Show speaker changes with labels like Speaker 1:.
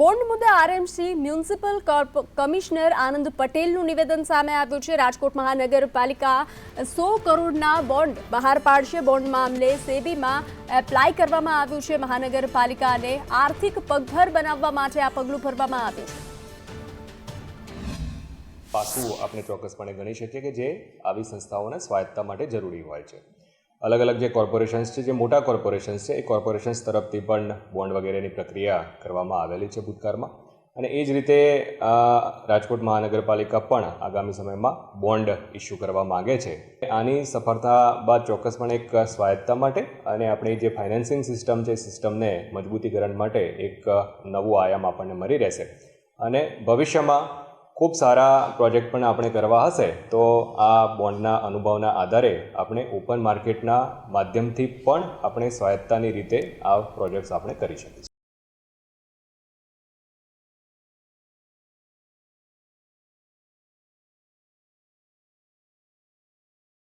Speaker 1: Bond મુદ્દે RMC municipal commissioner આનંદ પટેલનું નિવેદન સામે આવ્યું છે. રાજકોટ મહાનગરપાલિકા સો કરોડના બોન્ડ બહાર પાડશે. બોન્ડ મામલે સેબીમાં એપ્લાય કરવામાં આવ્યું છે. મહાનગરપાલિકાને આર્થિક પગભર બનાવવા માટે આ પગલું ભરવામાં આવ્યું છે.
Speaker 2: પાસું આપણે ચોક્કસપણે ગણી શકીએ કે જે આવી સંસ્થાઓને સ્વાયત્તા માટે જરૂરી હોય છે. અલગ અલગ જે કોર્પોરેશન્સ છે, જે મોટા કોર્પોરેશન્સ છે, એ કોર્પોરેશન્સ તરફથી પણ બોન્ડ વગેરેની પ્રક્રિયા કરવામાં આવેલી છે ભૂતકાળમાં. અને એ જ રીતે રાજકોટ મહાનગરપાલિકા પણ આગામી સમયમાં બોન્ડ ઇસ્યુ કરવા માગે છે. આની સફળતા બાદ ચોક્કસપણે એક સ્વાયત્તા માટે અને આપણી જે ફાઇનાન્સિંગ સિસ્ટમ છે સિસ્ટમને મજબૂતીકરણ માટે એક નવું આયામ આપણને મળી રહેશે. અને ભવિષ્યમાં ખૂબ સારા પ્રોજેક્ટ પણ આપણે કરવા હશે, તો આ બોન્ડના અનુભવના આધારે આપણે ઓપન માર્કેટના માધ્યમથી પણ આપણે સ્વાયત્તાની રીતે આ પ્રોજેક્ટ્સ આપણે કરી શકીશું.